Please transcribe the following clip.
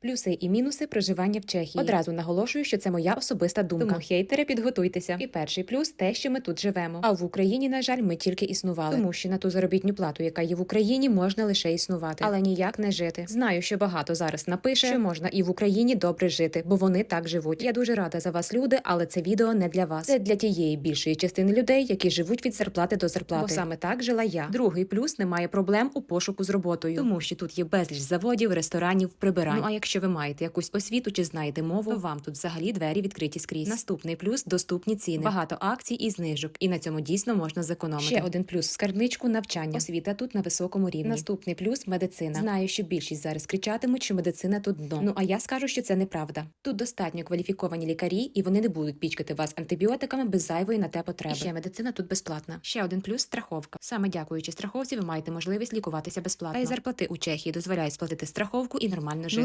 Плюси і мінуси проживання в Чехії. Одразу наголошую, що це моя особиста думка. Тому хейтери, підготуйтеся. І перший плюс те, що ми тут живемо. А в Україні, на жаль, ми тільки існували. Тому що на ту заробітню плату, яка є в Україні, можна лише існувати, але ніяк не жити. Знаю, що багато зараз напише, що можна і в Україні добре жити, бо вони так живуть. Я дуже рада за вас, люди, але це відео не для вас. Це для тієї більшої частини людей, які живуть від зарплати до зарплати. Бо саме так жила я. Другий плюс немає проблем у пошуку з роботою, тому що тут є безліч заводів, ресторанів, прибирань. Ну а якщо ви маєте якусь освіту чи знаєте мову, то вам тут взагалі двері відкриті скрізь. Наступний плюс доступні ціни, багато акцій і знижок, і на цьому дійсно можна зекономити. Ще один плюс скарбничку навчання. Освіта тут на високому рівні. Наступний плюс медицина. Знаю, що більшість зараз кричатимуть, що медицина тут дно. Ну а я скажу, що це неправда. Тут достатньо кваліфіковані лікарі, і вони не будуть пічкати вас антибіотиками без зайвої на те потреби. І ще медицина тут безплатна. Ще один плюс страховка. Саме дякуючи страховці, ви маєте можливість лікуватися безплатно. А й зарплати у Чехії дозволяють сплатити страховку і нормально жити.